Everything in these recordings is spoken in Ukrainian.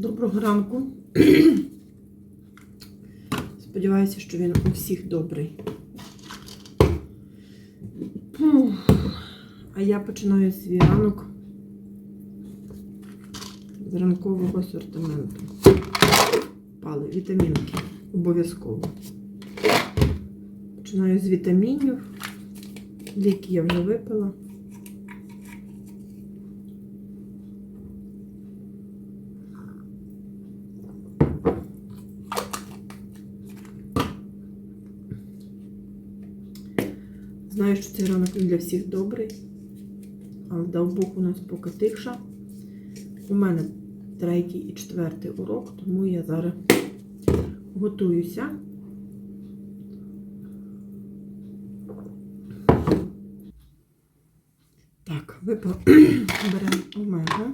Доброго ранку. Сподіваюся, що він у всіх добрий. А я починаю свій ранок з ранкового асортименту. Пали, вітамінки. Обов'язково. Починаю з вітамінів. Ліки я вже випила. Знаю, що цей ранок не для всіх добрий, але дав Бог у нас поки тиша. У мене третій і четвертий урок, тому я зараз готуюся. Так, випав беремо омегу.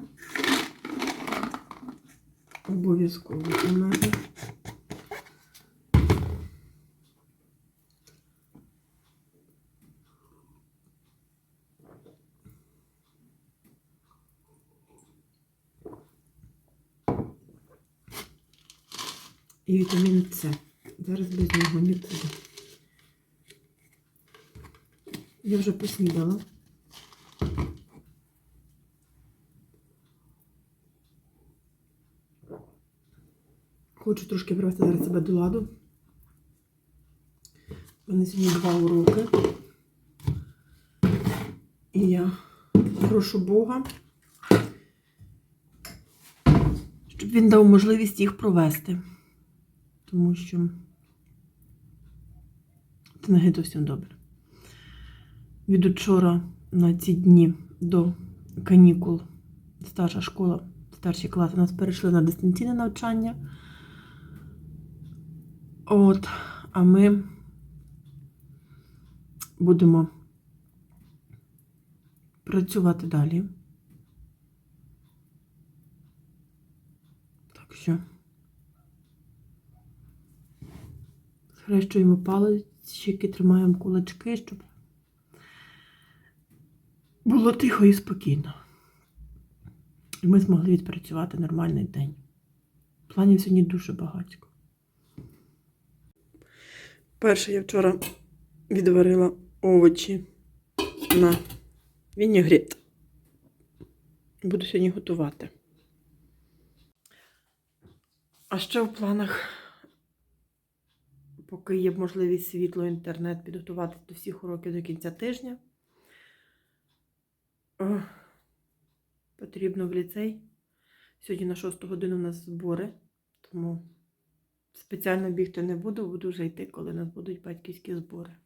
Обов'язково омегу. І вітамін С. Зараз без нього нікуди. Я вже поснідала. Хочу трошки привести зараз себе до ладу. У мене сьогодні два уроки. І я прошу Бога, щоб він дав можливість їх провести. Тому що це не зовсім добре. Від учора на ці дні до канікул старша школа, старші класи нас перейшли на дистанційне навчання. От, а ми будемо працювати далі. Так що схрещуємо палички, тримаємо кулачки, щоб було тихо і спокійно. І ми змогли відпрацювати нормальний день. Планів сьогодні дуже багатько. Перше, я вчора відварила овочі на вінігрет. Буду сьогодні готувати. А ще в планах, поки є можливість світло, інтернет, підготувати до всіх уроків до кінця тижня. Потрібно в ліцей. Сьогодні на 6 годину у нас збори, тому спеціально бігти не буду, буду вже йти, коли у нас будуть батьківські збори.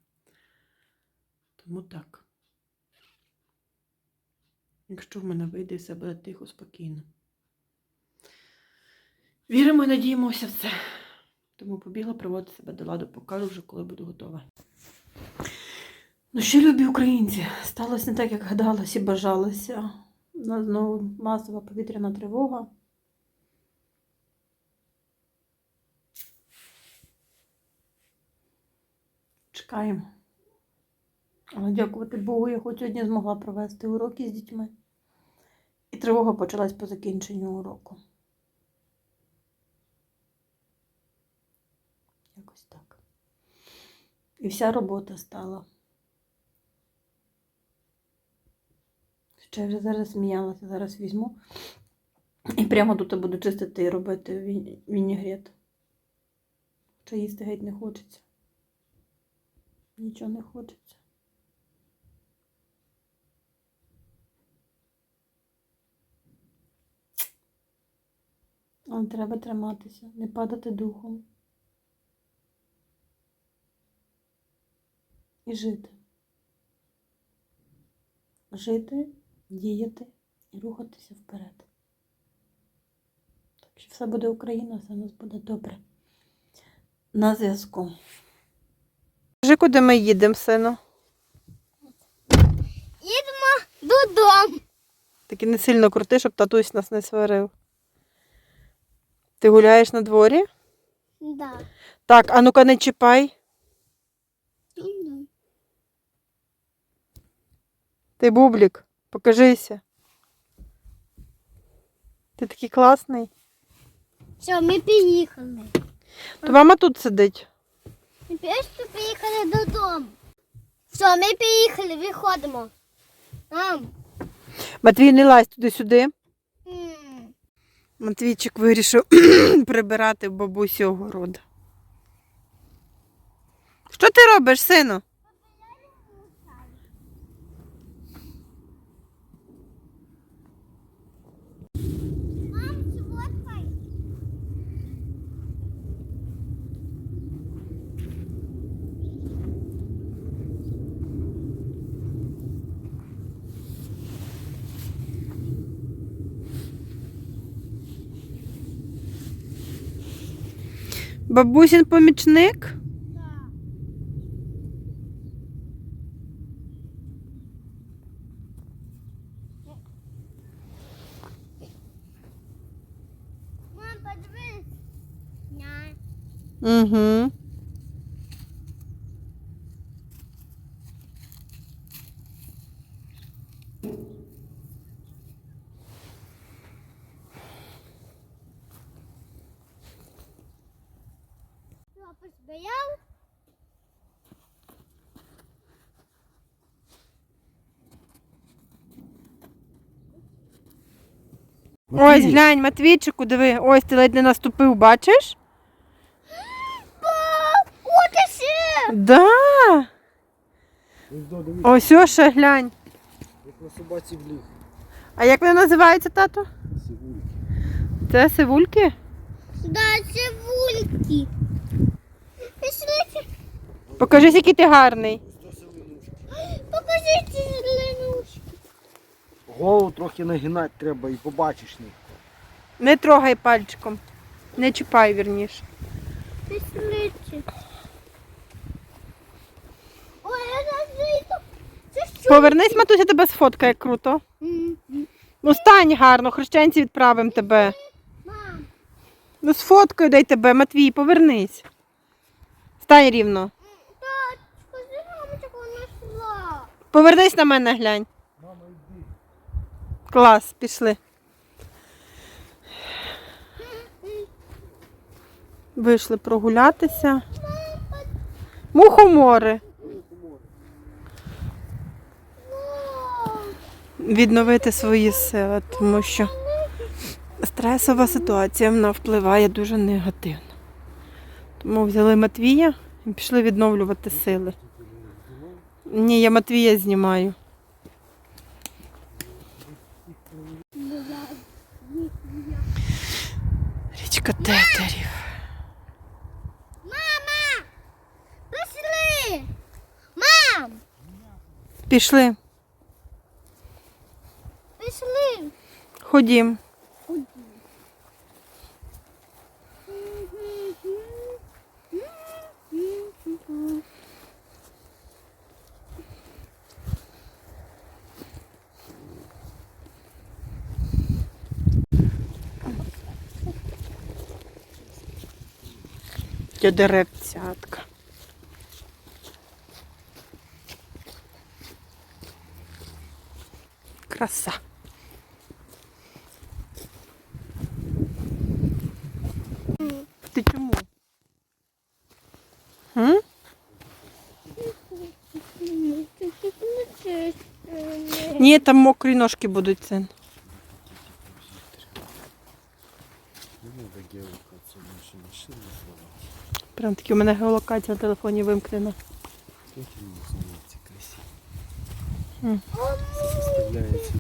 Тому так. Якщо в мене вийде, все буде тихо, спокійно. Віримо і надіємося в це. Тому побігла приводити себе до ладу, покажу вже, коли буду готова. Ну що, любі українці, сталося не так, як гадалось і бажалося. У нас знову масова повітряна тривога. Чекаємо. Але дякувати Богу, я хоч сьогодні змогла провести уроки з дітьми. І тривога почалась по закінченню уроку. Якось так. І вся робота стала. Ще вже зараз сміялася, зараз візьму. І прямо тут буду чистити і робити ві- вінігрет. Хоча їсти геть не хочеться. Нічого не хочеться. Але треба триматися, не падати духом. І жити. Жити, діяти і рухатися вперед. Так що все буде Україна, все у нас буде добре. На зв'язку. Скажи, куди ми їдемо, сину? Їдемо додому. Таки не сильно крути, щоб татусь нас не сварив. Ти гуляєш на дворі? Да. Так, а ну-ка не чіпай. Ти бублік, покажися. Ти такий класний. Все, ми приїхали. То мама тут сидить. Ми просто приїхали додому. Все, ми приїхали, виходимо. Мам. Матвій, не лазь туди-сюди. Матвійчик вирішив прибирати бабусі огород. Що ти робиш, сину? Бабусін помічник? Мам, подивись. Угу. Що, позбирав? Ось глянь, Матвійчику, диви, ось ти ледь не наступив, бачиш? О! Да. Ось ще глянь. як на собаці вліг. А як вони називаються, тато? Сигуль. Це сивульки? Да, це вульки. Пішли, Покажи, який ти гарний. Покажіть зеленушки. Голову трохи нагинати треба і побачиш них. Не трогай пальчиком. Не чіпай, вірніше. Пішли. Ой, я зазиту. Це що? Повернись, матуся, тебе сфоткає круто. М. Ну стань гарно, хрещенці відправимо тебе. Мам, Ну сфоткаю дай тебе, Матвій, повернись. Стань рівно. скажи, мамочка, вона. Повернись на мене, глянь. Мама, йди. Клас, пішли. Вийшли прогулятися. Мухомори. Відновити свої сили, тому що стресова ситуація вона впливає дуже негативно. Тому взяли Матвія і пішли відновлювати сили. Ні, я Матвія знімаю. Річка тетерів. Мама! Пішли! Мам! Пішли, Пішли! ходім. Я деревцятка. Краса. Ти чому? М? Ні, там мокрі ножки будуть син. Не треба геолокацію наші машини слова. Прям такі у мене геолокація на телефоні вимкнена. Мені знається красиво. Заставляється